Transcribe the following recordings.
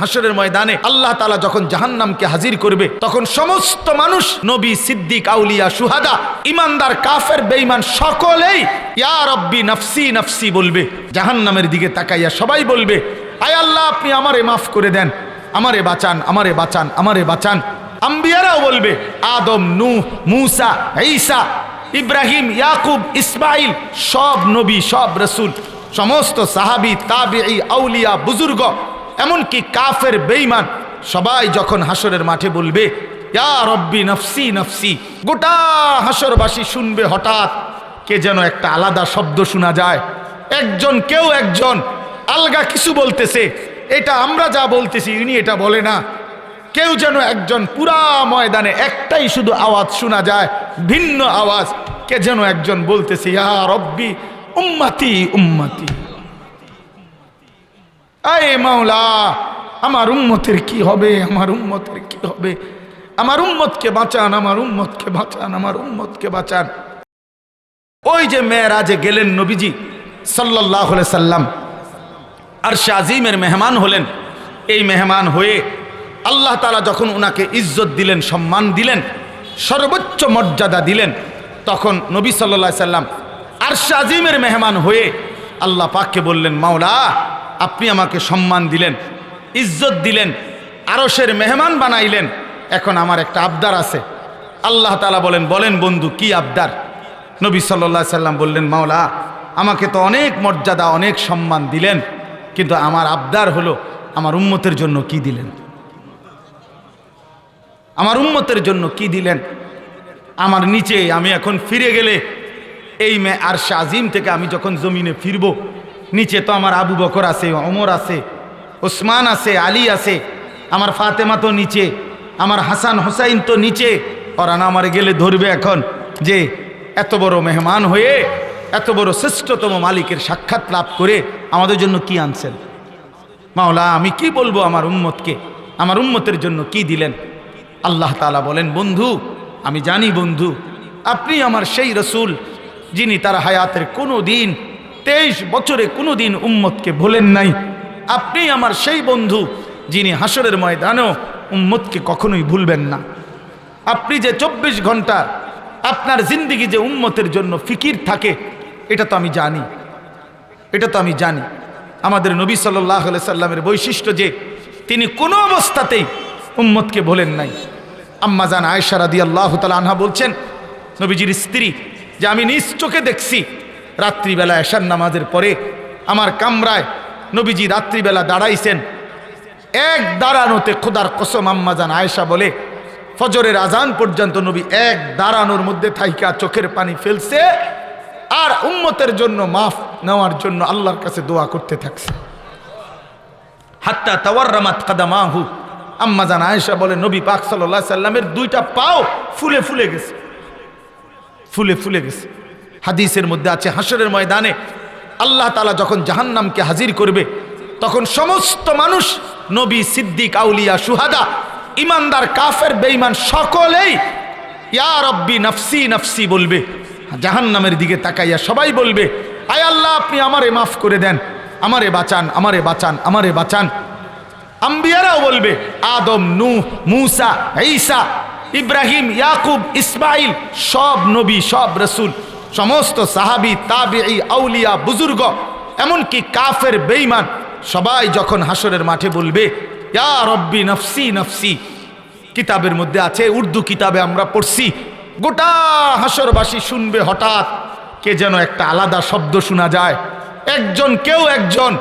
হাসরের ময়দানে আল্লাহ তালা যখন জাহান্নামকে হাজির করবে, তখন সমস্ত মানুষ, নবী, সিদ্দিক, আউলিয়া সুহাদা ইমানদার, কাফের, বেঈমান সকলেই, ইয়া রব্বি নফসি নফসি বলবে। জাহান্নামের দিকে তাকাইয়া সবাই বলবে, আয় আল্লাহ, আপনি আমারে মাফ করে দেন। আমারে বাঁচান আমারে বাঁচান আমারে বাঁচান। আম্বিয়ারাও বলবে, আদম নু মুসা, ঈসা, ইব্রাহিম, ইয়াকুব ইসমাইল সব নবী, সব রসুল, সমস্ত সাহাবি, তাবিঈ, আউলিয়া, বুজুর্গ এমনকি কাফের বেঈমান সবাই যখন হাসরের মাঠে বলবে, ইয়া রব্বি নফসি নফসি। গোটা হাসরবাসী শুনবে হঠাৎ কে যেন একটা আলাদা শব্দ শোনা যায়। একজন কেউ একজন আলগা কিছু বলতেছে, এটা আমরা যা বলতেছি, ইনি এটা বলে না। কেউ যেন একজন পুরা ময়দানে একটাই শুধু আওয়াজ শোনা যায়, ভিন্ন আওয়াজ। কে যেন একজন বলতেছে, ইয়া রব্বি উম্মাতি উম্মাতি। আয়ে মাওলা, আমার উম্মতের কি হবে? আমার উম্মতের কি হবে? আমার উম্মতকে বাঁচান, আমার উম্মতকে বাঁচান, আমার উম্মতকে বাঁচান। ওই যে মেয়েরাজে গেলেন নবীজি সাল্লাহ সাল্লাম। আর শাহিমের মেহমান হলেন। এই মেহমান হয়ে আল্লাহ তালা যখন ওনাকে ইজ্জত দিলেন, সম্মান দিলেন, সর্বোচ্চ মর্যাদা দিলেন, তখন নবী সাল্লা সাল্লাম আর শাহিমের মেহমান হয়ে আল্লাহ পাককে বললেন, মাওলা আপনি আমাকে সম্মান দিলেন, ইজ্জত দিলেন আরসের মেহমান বানাইলেন। এখন আমার একটা আবদার আছে। আল্লাহ তালা বলেন বলেন বন্ধু, কি আবদার? নবী সাল্লা সাল্লাম বললেন, মাওলা, আমাকে তো অনেক মর্যাদা, অনেক সম্মান দিলেন, কিন্তু আমার আবদার হলো, আমার উম্মতের জন্য কি দিলেন? আমার উম্মতের জন্য কি দিলেন? আমার নিচে আমি এখন ফিরে গেলে, এই মে আর আজিম থেকে আমি যখন জমিনে ফিরব নিচে তো আমার আবু বকর আছে অমর আছে, ওসমান আছে, আলী আছে, আমার ফাতেমা তো নিচে, আমার হাসান হোসাইন তো নিচে। ওরা না আমার গেলে ধরবে এখন যে এত বড় মেহমান হয়ে এত বড় শ্রেষ্ঠতম মালিকের সাক্ষাৎ লাভ করে আমাদের জন্য কি আনছেন? মাওলা, আমি কি বলব আমার উম্মতকে? আমার উম্মতের জন্য কি দিলেন? আল্লাহ তালা বলেন, বন্ধু, আমি জানি বন্ধু, আপনি আমার সেই রসুল যিনি তার হায়াতের কোনো দিন তেইশ বছরে কোনো দিন উম্মতকে ভোলেন নাই। আপনি আমার সেই বন্ধু যিনি হাসরের ময়দানেও উম্মতকে কখনোই ভুলবেন না। আপনি যে চব্বিশ ঘণ্টা আপনার জিন্দিগি যে উম্মতের জন্য ফিকির থাকে, এটা তো আমি জানি। এটা তো আমি জানি। আমাদের নবী সাল্লাহ সাল্লামের বৈশিষ্ট্য যে, তিনি কোনো অবস্থাতেই উম্মতকে বলেন নাই। আম্মাজান আয়সা রাদি আল্লাহ তালা আনহা বলছেন, নবীজির স্ত্রী যে আমি নিজ চোখে দেখছি রাত্রিবেলা এশার নামাজের পরে আমার কামরায় নবীজি রাত্রিবেলা দাঁড়াইছেন। এক দাঁড়ানোতে খোদার কসম আম্মাজান আয়েশা বলে, ফজরের আজান পর্যন্ত নবী এক দাঁড়ানোর মধ্যে থাইকা চোখের পানি ফেলছে আর উম্মতের জন্য মাফ নেওয়ার জন্য আল্লাহর কাছে দোয়া করতে থাকছে। হাত্তা তাওয়ার্রামাত কাদামাহু। আম্মাজান আয়েশা বলে, নবী পাক সাল্লাহ সাল্লামের দুইটা পাও ফুলে ফুলে গেছে। ফুলে ফুলে গেছে। হাদিসের মধ্যে আছে হাসরের ময়দানে আল্লাহ তালা যখন জাহান্নামকে হাজির করবে, তখন সমস্ত মানুষ, নবী, সিদ্দিক, আউলিয়া সুহাদা ইমানদার, কাফের, বেঈমান সকলেই, ইয়া রব্বি নফসি নফসি বলবে, জাহান্নামের দিকে তাকাইয়া সবাই বলবে, আয় আল্লাহ, আপনি আমারে মাফ করে দেন, আমারে বাঁচান আমারে বাঁচান আমারে বাঁচান। আম্বিয়ারাও বলবে, আদম নু মুসা, ঈসা, ইব্রাহিম, ইয়াকুব ইসমাইল সব নবী, সব রসুল। সমস্ত সাহাবি, তাবিঈ, আউলিয়া, বুজুর্গ, এমনকি কাফের, বেঈমান, সবাই যখন হাসরের মাঠে বলবে, ইয়া রব্বি নফসি নফসি, কিতাবের মধ্যে আছে, উর্দু কিতাবে আমরা পড়ছি। গোটা হাসরবাসী শুনবে হঠাৎ, কে যেন একটা আলাদা শব্দ শোনা যায়। একজন, কেউ একজন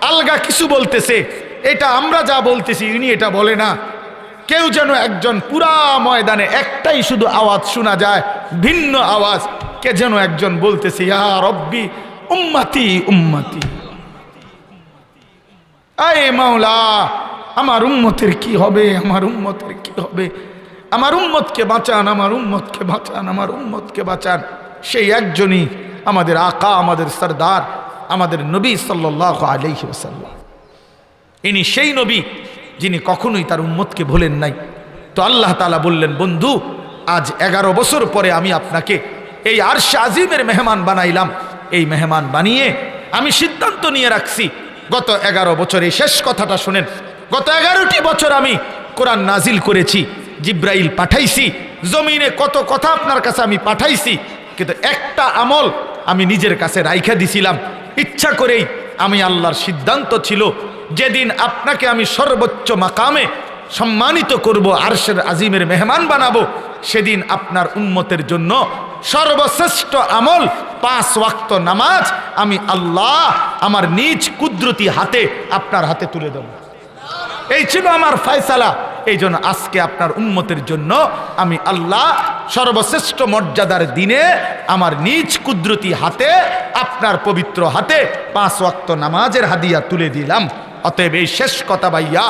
আলগা কিছু বলতেছে, এটা আমরা যা বলতেছি, ইনি এটা বলে না। কেউ যেন একজন পুরা ময়দানে একটাই শুধু আওয়াজ শোনা যায়, ভিন্ন আওয়াজ। কে যেন একজন বলতেছে, ইয়া রব্বি, উম্মাতি উম্মাতি আয়ে মাওলা, আমার উম্মতের কি হবে? আমার উম্মতের কি হবে? আমার উম্মতকে বাঁচান, আমার উম্মতকে বাঁচান, আমার উম্মতকে বাঁচান। সেই একজনই আমাদের আকা, আমাদের সর্দার, আমাদের নবী সাল্লাহ আলহি ইনি সেই নবী যিনি কখনোই তার উম্মতকে ভোলেন নাই। তো আল্লাহ তালা বললেন, বন্ধু, আজ এগারো বছর পরে আমি আপনাকে এই আরশে আজিমের মেহমান বানাইলাম। এই মেহমান বানিয়ে আমি সিদ্ধান্ত নিয়ে রাখছি। গত এগারো বছর শেষ কথাটা শুনেন। গত এগারোটি বছর আমি কোরআন নাজিল করেছি, জিব্রাইল পাঠাইছি, জমিনে কত কথা আপনার কাছে আমি পাঠাইছি, কিন্তু একটা আমল আমি নিজের কাছে রাইখা দিছিলাম। ইচ্ছা করেই আমি আল্লাহর সিদ্ধান্ত ছিল, যেদিন আপনাকে আমি সর্বোচ্চ মাকামে সম্মানিত করব, আরশের আজিমের মেহমান বানাবো সেদিন আপনার উন্মতের জন্য সর্বশ্রেষ্ঠ আমল, পাঁচ ওয়াক্ত নামাজ আমি আল্লাহ আমার নিজ কুদরতি হাতে আপনার হাতে তুলে দেব। এই ছিল আমার ফয়সালা। এই জন্য আজকে আপনার উন্মতের জন্য আমি আল্লাহ সর্বশ্রেষ্ঠ মর্যাদার দিনে আমার নিজ কুদরতি হাতে, আপনার পবিত্র হাতে পাঁচ ওয়াক্ত নামাজের হাদিয়া তুলে দিলাম। অতএব এই শেষ কথা ভাইয়া,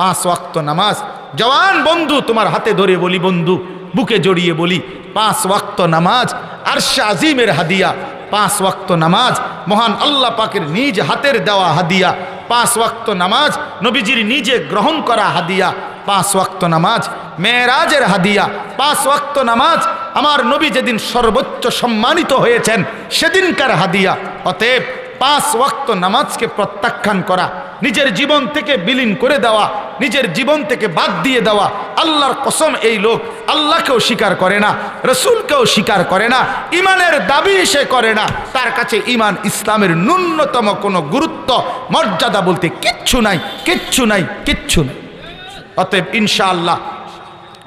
পাঁচ ওয়াক্ত নামাজ। জওয়ান বন্ধু, তোমার হাতে ধরে বলি বন্ধু বুকে জড়িয়ে বলি, পাঁচ ওয়াক্ত নামাজ, আরশা আজিমের হাদিয়া। পাঁচ ওয়াক্ত নামাজ, মহান আল্লাহ পাকের নিজ হাতের দেওয়া হাদিয়া। পাঁচ ওয়াক্ত নামাজ, নবীজির নিজে গ্রহণ করা হাদিয়া। পাঁচ ওয়াক্ত নামাজ, মেয়েরাজের হাদিয়া। পাঁচ ওয়াক্ত নামাজ, আমার নবী যেদিন সর্বোচ্চ সম্মানিত হয়েছেন, সেদিনকার হাদিয়া। অতএব পাঁচ ওয়াক্ত নামাজকে প্রত্যাখ্যান করা, নিজের জীবন থেকে বিলীন করে দেওয়া নিজের জীবন থেকে বাদ দিয়ে দেওয়া। আল্লাহর কসম এই লোক আল্লাহকেও স্বীকার করে না, রসুলকেও স্বীকার করে না ইমানের দাবি সে করে না। তার কাছে ইমান ইসলামের ন্যূনতম কোনো গুরুত্ব, মর্যাদা বলতে কিচ্ছু নাই কিচ্ছু নাই কিচ্ছু নাই। অতএব ইনশাআল্লাহ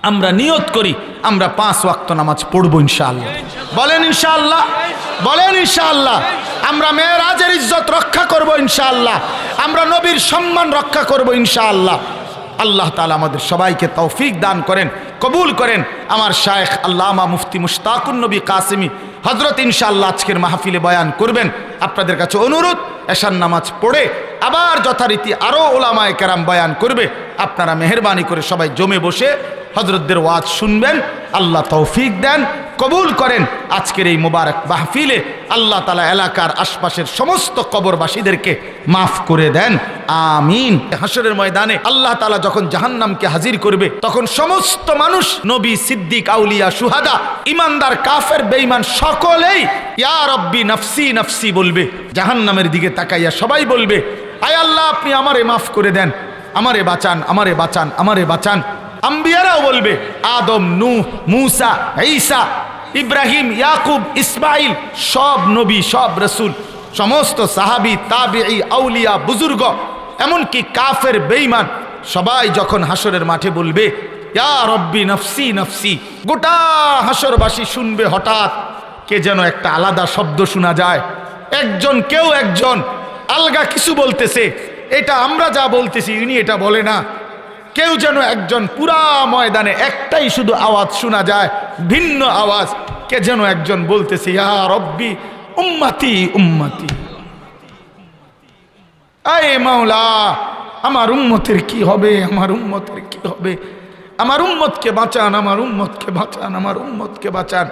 আমরা নিয়ত করি, আমরা পাঁচ ওয়াক্ত নামাজ পড়ব ইনশাআল্লাহ। বলেন ইনশাআল্লাহ বলেন ইনশাআল্লাহ, আমরা মেয়েরাজের ইজ্জত রক্ষা করব ইনশাআল্লাহ, আমরা নবীর সম্মান রক্ষা করব ইনশাআল্লাহ। আল্লাহ তালা আমাদের সবাইকে তৌফিক দান করেন, কবুল করেন। আমার শায়েখ আল্লামা মুফতি মুশতাকুন নবী কাসিমি হজরত ইনশাআল্লাহ আজকের মাহফিলে বয়ান করবেন। আপনাদের কাছে অনুরোধ, এশার নামাজ পড়ে আবার যথারীতি আরও ওলামায় কেরাম বয়ান করবে। আপনারা মেহরবানি করে সবাই জমে বসে হজরতদের ওয়াজ শুনবেন। আল্লাহ তৌফিক দেন। কবুল করেন, আজকের এই মোবারক মাহফিলে আল্লাহ তালা এলাকার আশপাশের সমস্ত কবরবাসীদেরকে মাফ করে দেন, আমিন। হাসরের ময়দানে আল্লাহ তালা যখন জাহান্নামকে হাজির করবে, তখন সমস্ত মানুষ, নবী, সিদ্দিক, আউলিয়া, সুহাদা, ইমানদার, কাফের, বেঈমান সকলেই, ইয়া রব্বি নফসি নফসি বলবে, জাহান্নামের দিকে তাকাইয়া সবাই বলবে, আয় আল্লাহ, আপনি আমারে মাফ করে দেন, আমারে বাঁচান আমারে বাঁচান আমারে বাঁচান। আম্বিয়ারাও বলবে, আদম নু মুসা, ঈসা, ইব্রাহিম, ইয়াকুব ইসমাইল সব নবী, সব রসুল, সমস্ত সাহাবি, তাবিঈ, আউলিয়া, বুজুর্গ, এমনকি কাফের, বেঈমান, সবাই যখন হাসরের মাঠে বলবে, ইয়া রব্বি নফসি নফসি, গোটা হাসরবাসী শুনবে হঠাৎ, কে যেন একটা আলাদা শব্দ শোনা যায়। একজন কেউ একজন আলগা কিছু বলতেছে, এটা আমরা যা বলতেছি, ইনি এটা বলে না। কেউ যেন একজন পুরা ময়দানে একটাই শুধু আওয়াজ শোনা যায়, ভিন্ন আওয়াজ। কে যেন একজন বলতেছে, ইয়া রব্বি, উম্মাতি উম্মাতি। আয় মাওলা, আমার উম্মতের কি হবে? আমার উম্মতের কি হবে? আমার উম্মতকে বাঁচান, আমার উম্মতকে বাঁচান, আমার উম্মতকে বাঁচান।